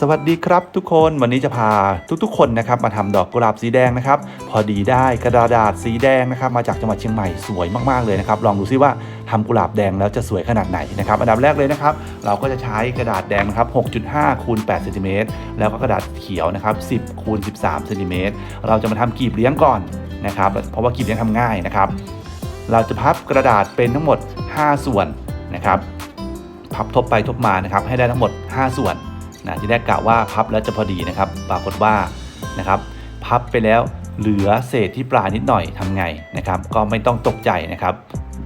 สวัสดีครับทุกคนวันนี้จะพาทุกๆ คนนะครับมาทำดอกกุหลาบสีแดงนะครับ พอดีได้กระดาษสีแดงนะครับ มาจากจังหวัดเชียงใหม่สวยมากๆเลยนะครับ ลองดูซิว่าทำกุหลาบแดงแล้วจะสวยขนาดไหนนะครับ อันดับแรกเลยนะครับ เราก็จะใช้กระดาษแดงนะครับ 6.5คูณ8เซนติเมตรแล้วก็กระดาษเขียวนะครับ 10คูณ13เซนติเมตรเราจะมาทำกีบเลี้ยงก่อนนะครับ เพราะว่ากีบเลี้ยงทำง่ายนะครับ เราจะพับกระดาษเป็นทั้งหมด 5 ส่วนนะครับ พับทบไปทบมานะครับ ให้ได้ทั้งหมด 5 ส่วน นะที่แรกกะว่าพับแล้วจะพอดีนะครับ ปรากฏว่านะครับ พับไปแล้วเหลือเศษที่ปลานิดหน่อยทำไงนะครับ ก็ไม่ต้องตกใจนะครับ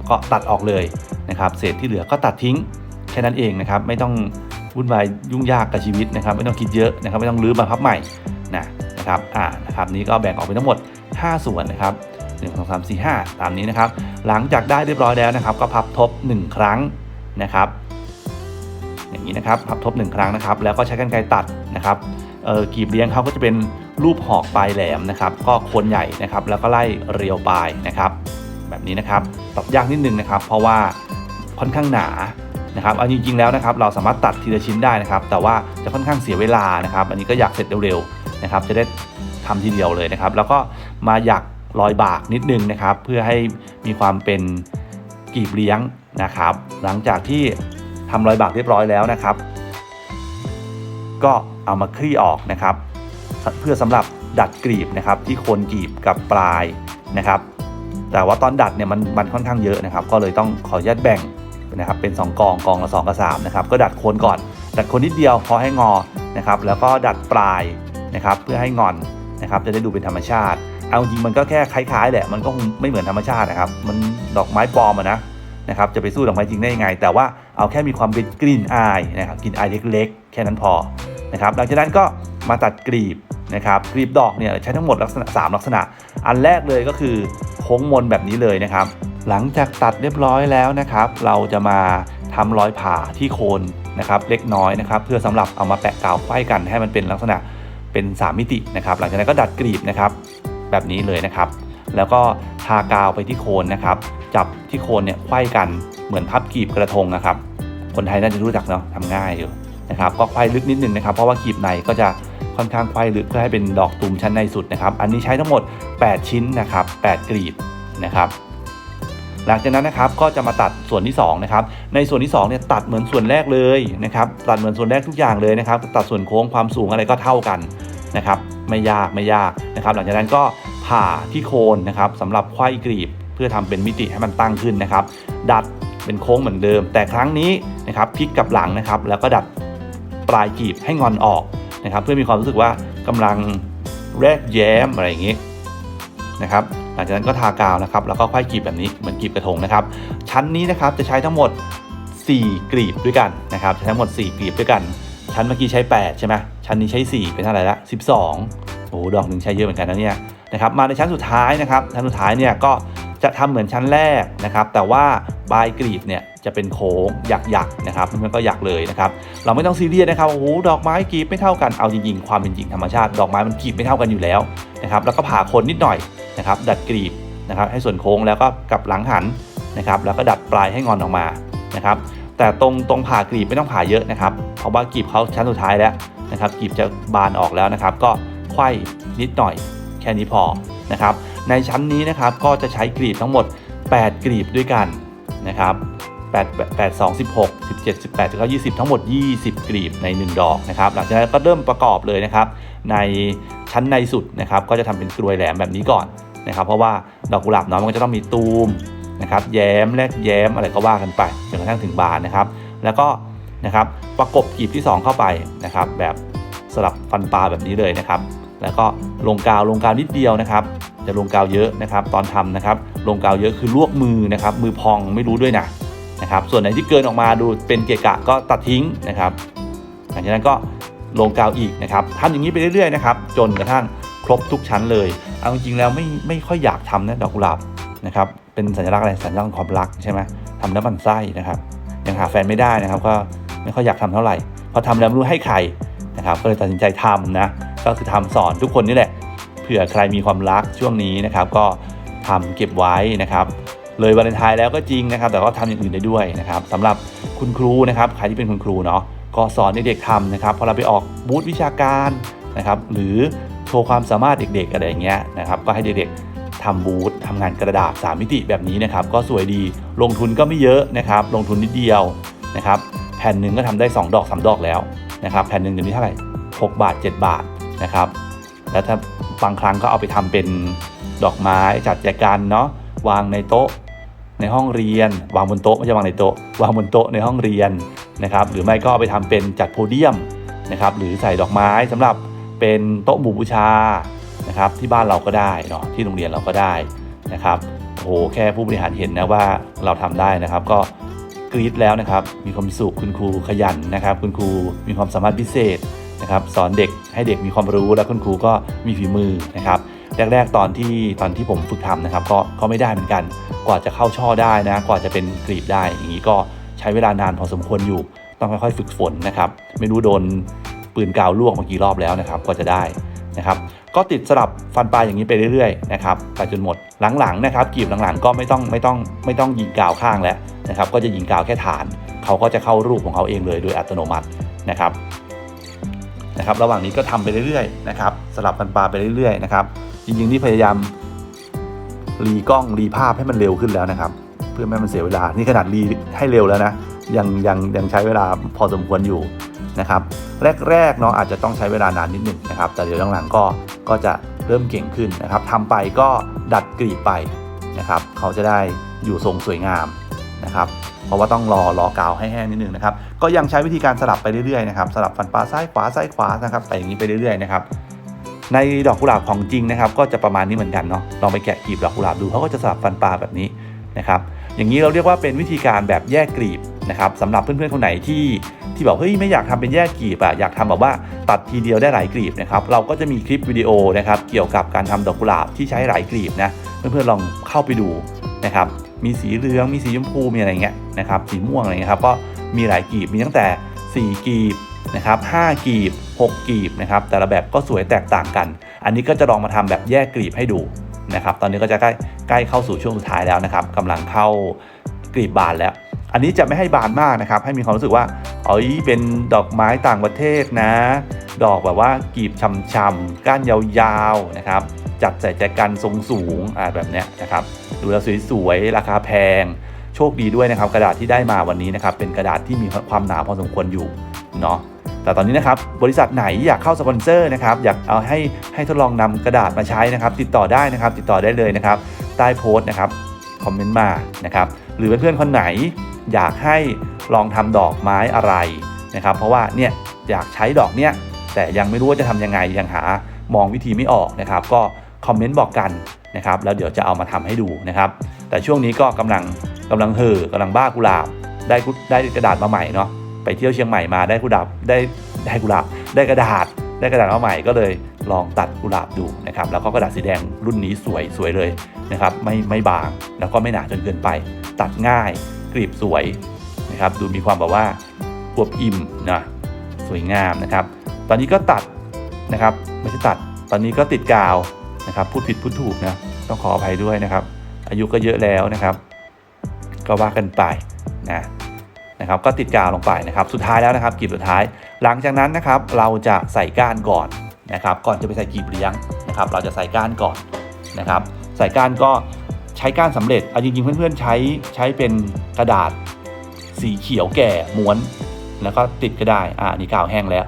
ก็ตัดออกเลยนะครับ เศษที่เหลือก็ตัดทิ้งแค่นั้นเองนะครับ ไม่ต้องวุ่นวายยุ่งยากกับชีวิตนะครับ ไม่ต้องคิดเยอะนะครับ ไม่ต้องรื้อมาพับใหม่นะนะครับอ่านะครับนี้ก็แบ่งออกเป็นทั้งหมด 5 ส่วนนะครับ1 2 3 4 5 ตามนี้นะครับ หลังจากได้เรียบร้อยแล้วนะครับ ก็พับทบ 1 ครั้งนะครับ อย่างนี้นะครับพับทบ1ครั้งนะครับ แล้วก็ใช้กรรไกรตัดนะครับกีบเลี้ยงเขาก็จะเป็นรูปหอกปลายแหลมนะครับ ก็โคนใหญ่นะครับ แล้วก็ไล่เรียวปลายนะครับ แบบนี้นะครับตัดยากนิดนึงนะครับ เพราะว่าค่อนข้างหนานะครับเอาจริงๆแล้วนะครับ เราสามารถตัดทีละชิ้นได้นะครับ แต่ว่าจะค่อนข้างเสียเวลานะครับ อันนี้ก็อยากเสร็จเร็วๆนะครับ จะได้ทำทีเดียวเลยนะครับ แล้วก็มาหยักรอยบากนิดนึงนะครับ เพื่อให้มีความเป็นกีบเลี้ยงนะครับ หลังจากที่ ทำรอยบากเรียบร้อยแล้วนะครับ ก็เอามาคลี่ออกนะครับ เพื่อสำหรับดัดกรีบนะครับ ที่โคนกรีบกับปลายนะครับ แต่ว่าตอนดัดเนี่ยมันมันค่อนข้างเยอะนะครับ ก็เลยต้องขออนุญาตแบ่งนะครับเป็น 2 กองกองละ2กับ3นะครับก็ดัดโคนก่อน ดัดโคนนิดเดียวพอให้งอนะครับ แล้วก็ดัดปลายนะครับ เพื่อให้งอนนะครับจะได้ดูเป็นธรรมชาติ เอาจริงมันก็แค่คล้ายๆแหละมันก็คงไม่เหมือนธรรมชาตินะครับ มันดอกไม้ปลอมอะนะนะครับ จะไปสู้ดอกไม้จริงได้ยังไง แต่ว่า เอาแค่มีความเป็นกลิ่นอายนะครับกลิ่นอายเล็กๆ แค่นั้นพอนะครับหลังจากนั้นก็มาตัดกรีบนะครับกรีบดอกเนี่ยใช้ทั้งหมดลักษณะ 3 ลักษณะ อันแรกเลยก็คือโค้งมนแบบนี้เลยนะครับ หลังจากตัดเรียบร้อยแล้วนะครับ เราจะมาทำรอยผ่าที่โคนนะครับเล็กน้อยนะครับ เพื่อสำหรับเอามาแปะกาวไขว้กันให้มันเป็นลักษณะเป็น 3 มิตินะครับ หลังจากนั้นก็ดัดกรีบนะครับ แบบนี้เลยนะครับ แล้วก็ทากาวไปที่โคนนะครับ จับที่โคนเนี่ยไขว้กันเหมือนพับกรีบกระทงนะครับ คนไทยน่าจะรู้จักเนาะทำง่ายอยู่นะครับก็ไขว้ลึกนิดนึงนะครับ เพราะว่ากรีบในก็จะค่อนข้างไขว้ลึกเพื่อให้เป็นดอกตูมชั้นในสุดนะครับ อันนี้ใช้ทั้งหมด 8 ชิ้นนะครับ 8กรีบนะครับหลังจากนั้นนะครับก็จะมาตัดส่วนที่2นะครับในส่วนที่2เนี่ยตัดเหมือนส่วนแรกเลยนะครับตัดเหมือนส่วนแรกทุกอย่างเลยนะครับ ตัดส่วนโค้งความสูงอะไรก็เท่ากันนะครับไม่ยากไม่ยากนะครับ หลังจากนั้นก็ผ่าที่โคนนะครับสำหรับไขว้กรีบ เพื่อทำเป็นมิติให้มันตั้งขึ้นนะครับ ดัด เป็นโค้งเหมือนเดิม แต่ครั้งนี้นะครับพลิกกลับหลังนะครับ แล้วก็ดัดปลายกรีบให้งอนออกนะครับ เพื่อมีความรู้สึกว่ากำลังแรกแย้มอะไรอย่างนี้นะครับหลังจากนั้นก็ทากาวนะครับ แล้วก็ไขว้กรีบแบบนี้เหมือนกรีบกระทงนะครับ ชั้นนี้นะครับจะใช้ทั้งหมด 4กรีบด้วยกันนะครับใช้ทั้งหมด 4กรีบด้วยกัน ชั้นเมื่อกี้ใช้ 8 ใช่ไหมชั้นนี้ใช้ 4 เป็นเท่าไหร่ละ12โอ้โหดอกหนึ่งใช้เยอะเหมือนกันนะเนี่ยนะครับมาในชั้นสุดท้ายนะครับชั้นสุดท้ายเนี่ยก็ จะทำเหมือนชั้นแรกนะครับ แต่ว่าปลายกรีบเนี่ยจะเป็นโค้งหยักๆนะครับมันก็หยักเลยนะครับ เราไม่ต้องซีเรียสนะครับโอ้โหดอกไม้กรีบไม่เท่ากันเอาจริงๆ ความเป็นจริงธรรมชาติ ดอกไม้มันกรีบไม่เท่ากันอยู่แล้วนะครับ แล้วก็ผ่าคนนิดหน่อยนะครับ ดัดกรีบนะครับ ให้ส่วนโค้งแล้วก็กลับหลังหันนะครับ แล้วก็ดัดปลายให้งอนออกมานะครับ แต่ตรงตรงผ่ากรีบไม่ต้องผ่าเยอะนะครับ เพราะว่ากรีบเขาชั้นสุดท้ายแล้วนะครับกรีบจะบานออกแล้วนะครับ ก็ไขว้นิดหน่อยแค่นี้พอ นะครับในชั้นนี้นะครับก็จะใช้กรีบทั้งหมด 8 กรีบด้วยกันนะครับ8 8 2 16 17 18แล้วก็20 ทั้งหมด 20กรีบใน 1 ดอกนะครับหลังจากนั้นก็เริ่มประกอบเลยนะครับ ในชั้นในสุดนะครับก็จะทำเป็นกลวยแหลมแบบนี้ก่อนนะครับ เพราะว่าดอกกุหลาบน้อยมันก็จะต้องมีตูมนะครับแย้มแลกแย้มอะไรก็ว่ากันไปจนกระทั่งถึงบานนะครับ แล้วก็นะครับประกบกลีบที่ 2 เข้าไปนะครับ แบบสลับฟันปลาแบบนี้เลยนะครับ แล้วก็ลงกาวลงกาวนิดเดียวนะครับ จะลงกาวเยอะนะครับ ตอนทำนะครับ ลงกาวเยอะคือลวกมือนะครับ มือพองไม่รู้ด้วยนะนะครับ ส่วนไหนที่เกินออกมาดูเป็นเกะกะก็ตัดทิ้งนะครับหลังจากนั้นก็ลงกาวอีกนะครับทำอย่างนี้ไปเรื่อยๆนะครับ จนกระทั่งครบทุกชั้นเลย เอาจริงๆแล้วไม่ไม่ค่อยอยากทำนะดอกกุหลาบนะครับ เป็นสัญลักษณ์อะไรสัญลักษณ์ความรักใช่ไหมทำแล้วมันไส้นะครับ ยังหาแฟนไม่ได้นะครับ ก็ไม่ค่อยอยากทำเท่าไหร่พอทำแล้วไม่รู้ให้ใครนะครับ ก็เลยตัดสินใจทำนะ ก็คือทำสอนทุกคนนี่แหละ ผื่อใครมีความรักช่วงนี้นะครับ ก็ทำเก็บไว้นะครับ เลยวาเลนไทน์แล้วก็จริงนะครับ แต่ก็ทำอย่างอื่นได้ด้วยนะครับสำหรับคุณครูนะครับใครที่เป็นคุณครูเนาะก็สอนเด็กๆทำนะครับพอเราไปออกบูธวิชาการนะครับ หรือโชว์ความสามารถเด็กๆอะไรอย่างเงี้ยนะครับ ก็ให้เด็กๆทำบูธทำงานกระดาษ 3 มิติแบบนี้นะครับ ก็สวยดีลงทุนก็ไม่เยอะนะครับ ลงทุนนิดเดียวนะครับ แผ่นหนึ่งก็ทำได้ 2 ดอก 3 ดอกแล้วนะครับ แผ่นหนึ่งเดี๋ยวนี้เท่าไหร่6บาท 7 บาทนะครับ แล้วถ้า บางครั้งก็เอาไปทำเป็นดอกไม้จัดแจกันเนาะวางในโต๊ะในห้องเรียน วางบนโต๊ะไม่ใช่วางในโต๊ะวางบนโต๊ะในห้องเรียนนะครับ หรือไม่ก็เอาไปทำเป็นจัดโพเดียมนะครับ หรือใส่ดอกไม้สำหรับเป็นโต๊ะหมู่บูชานะครับที่บ้านเราก็ได้เนาะที่โรงเรียนเราก็ได้นะครับโอ้โหแค่ผู้บริหารเห็นนะว่าเราทำได้นะครับ ก็กรี๊ดแล้วนะครับ มีความสุขคุณครูขยันนะครับ คุณครูมีความสามารถพิเศษ นะครับสอนเด็กให้เด็กมีความรู้แล้วคุณครูก็มีฝีมือนะครับแรก ๆ ตอนที่ตอนที่ผมฝึกทำนะครับ ก็ก็ไม่ได้เหมือนกัน กว่าจะเข้าช่อได้นะ กว่าจะเป็นกรีบได้อย่างนี้ก็ใช้เวลานานพอสมควรอยู่ ต้องค่อยๆฝึกฝนนะครับ ไม่รู้โดนปืนกาวลวกมากี่รอบแล้วนะครับก็จะได้นะครับ ก็ติดสลับฟันปลายอย่างนี้ไปเรื่อยๆนะครับไปจนหมดหลังๆนะครับกรีบหลังๆ ก็ไม่ต้องไม่ต้องไม่ต้องยิงกาวข้างแล้วนะครับ ก็จะยิงกาวแค่ฐาน เขาก็จะเข้ารูปของเขาเองเลยโดยอัตโนมัตินะครับ นะครับระหว่างนี้ก็ทำไปเรื่อยๆนะครับสลับฟันปลาไปเรื่อยๆนะครับจริงๆนี่พยายามรีกล้องรีภาพให้มันเร็วขึ้นแล้วนะครับ เพื่อไม่ให้มันเสียเวลานี่ขนาดรีให้เร็วแล้วนะยังยังยังใช้เวลาพอสมควรอยู่นะครับแรกๆเนาะอาจจะต้องใช้เวลานานนิดนึงนะครับ แต่เดี๋ยวหลังๆก็ก็จะเริ่มเก่งขึ้นนะครับทำไปก็ดัดกรีบไปนะครับ เขาจะได้อยู่ทรงสวยงาม นะครับเพราะว่าต้องรอรอกาวให้แห้งนิดนึงนะครับก็ยังใช้วิธีการสลับไปเรื่อยๆนะครับสลับฟันปลาซ้ายขวาซ้ายขวานะครับไปอย่างนี้ไปเรื่อยๆนะครับในดอกกุหลาบของจริงนะครับ ก็จะประมาณนี้เหมือนกันเนาะลองไปแกะกลีบดอกกุหลาบดูเขาก็จะสลับฟันปลาแบบนี้นะครับอย่างนี้เราเรียกว่าเป็นวิธีการแบบแยกกลีบนะครับสำหรับเพื่อนๆคนไหนที่ที่บอกเฮ้ยไม่อยากทำเป็นแยกกลีบอะอยากทำแบบว่าตัดทีเดียวได้หลายกลีบนะครับเราก็จะมีคลิปวิดีโอนะครับเกี่ยวกับการทำดอกกุหลาบที่ใช้หลายกลีบนะเพื่อนๆลองเข้าไปดูนะครับ มีสีเหลือง มีสีชมพูมีอะไรเงี้ยนะครับสีม่วงอะไรเงี้ยครับก็มีหลายกลีบมีตั้งแต่ 4กลีบนะครับ5กลีบ 6กลีบนะครับแต่ละแบบก็สวยแตกต่างกัน อันนี้ก็จะลองมาทำแบบแยกกลีบให้ดูนะครับตอนนี้ก็จะใกล้ใกล้เข้าสู่ช่วงสุดท้ายแล้วนะครับกำลังเข้ากลีบบานแล้ว อันนี้จะไม่ให้บานมากนะครับให้มีความรู้สึกว่าเอ้ยเป็นดอกไม้ต่างประเทศนะ ดอกแบบว่ากีบช่ำๆก้านยาวๆนะครับจัดใส่แจกันทรงสูงอ่าแบบเนี้ยนะครับดูแล้วสวยๆราคาแพง โชคดีด้วยนะครับ กระดาษที่ได้มาวันนี้นะครับเป็นกระดาษที่มีความหนาพอสมควรอยู่เนาะแต่ตอนนี้นะครับบริษัทไหนอยากเข้าสปอนเซอร์นะครับอยากเอาให้ให้ทดลองนำกระดาษมาใช้นะครับ ติดต่อได้นะครับ ติดต่อได้เลยนะครับ ใต้โพสต์นะครับคอมเมนต์มานะครับหรือเพื่อนๆคนไหนอยากให้ลองทำดอกไม้อะไรนะครับ เพราะว่าเนี่ยอยากใช้ดอกเนี้ย แต่ยังไม่รู้ว่าจะทำยังไงยังหามองวิธีไม่ออกนะครับ ก็คอมเมนต์บอกกันนะครับแล้วเดี๋ยวจะเอามาทำให้ดูนะครับ แต่ช่วงนี้ก็กำลังกำลังเห่อกำลังบ้ากุหลาบได้ได้กระดาษมาใหม่เนาะไปเที่ยวเชียงใหม่มาได้กุหลาบได้ได้กุหลาบได้กระดาษ ได้กระดาษมาใหม่ก็เลยลองตัดกุหลาบดูนะครับ แล้วก็กระดาษสีแดงรุ่นนี้สวยสวยเลยนะครับ ไม่ไม่บางแล้วก็ไม่หนาจนเกินไป ตัดง่ายกรีบสวยนะครับ ดูมีความแบบว่าอวบอิ่มนะสวยงามนะครับ ตอนนี้ก็ตัดนะครับไม่ใช่ตัด ตอนนี้ก็ติดกาวนะครับพูดผิดพูดถูกนะต้องขออภัยด้วยนะครับ อายุก็เยอะแล้วนะครับ ก็ว่ากันไปนะนะครับก็ติดกาวลงไปนะครับ สุดท้ายแล้วนะครับกลีบสุดท้าย หลังจากนั้นนะครับเราจะใส่ก้านก่อนนะครับ ก่อนจะไปใส่กลีบเลี้ยงนะครับ เราจะใส่ก้านก่อนนะครับ ใส่ก้านก็ใช้ก้านสำเร็จเอาจริงๆเพื่อนๆใช้ใช้เป็นกระดาษสีเขียวแก่ม้วน แล้วก็ติดก็ได้อ่านี่กาวแห้งแล้ว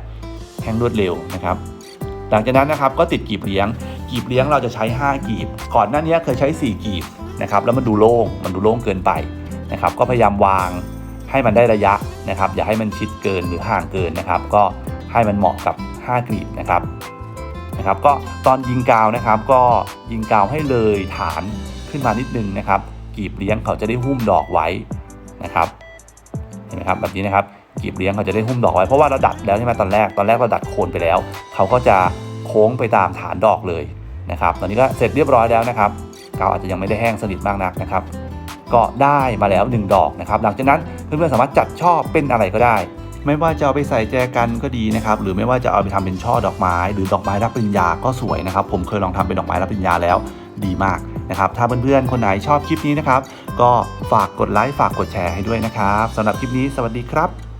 แห้งรวดเร็วนะครับ หลังจากนั้นนะครับก็ติดกีบเลี้ยง กีบเลี้ยงเราจะใช้ 5 กีบ ก่อนหน้านี้เคยใช้ 4 กีบนะครับแล้วมันดูโล่งมันดูโล่งเกินไปนะครับก็พยายามวางให้มันได้ระยะนะครับ อย่าให้มันชิดเกินหรือห่างเกินนะครับ ก็ให้มันเหมาะกับ 5 กีบนะครับนะครับ ก็ตอนยิงกาวนะครับ ก็ยิงกาวให้เลยฐานขึ้นมานิดนึงนะครับ กีบเลี้ยงเขาจะได้หุ้มดอกไว้นะครับเห็นไหมครับแบบนี้นะครับ กีบเลี้ยงเขาจะได้หุ้มดอกไว้เพราะว่าเราดัดแล้วใช่ไหมตอนแรกตอนแรกเราดัดโคนไปแล้ว เขาก็จะโค้งไปตามฐานดอกเลยนะครับตอนนี้ก็เสร็จเรียบร้อยแล้วนะครับกาวอาจจะยังไม่ได้แห้งสนิทมากนักนะครับ ก็ได้มาแล้ว 1 ดอกนะครับ หลังจากนั้นเพื่อนๆสามารถจัดช่อเป็นอะไรก็ได้ ไม่ว่าจะเอาไปใส่แจกันก็ดีนะครับ หรือไม่ว่าจะเอาไปทำเป็นช่อดอกไม้ หรือดอกไม้รับปริญญาก็สวยนะครับ ผมเคยลองทำเป็นดอกไม้รับปริญญาแล้วดีมากนะครับ ถ้าเพื่อนๆคนไหนชอบคลิปนี้นะครับ ก็ฝากกดไลค์ฝากกดแชร์ให้ด้วยนะครับสำหรับคลิปนี้สวัสดีครับ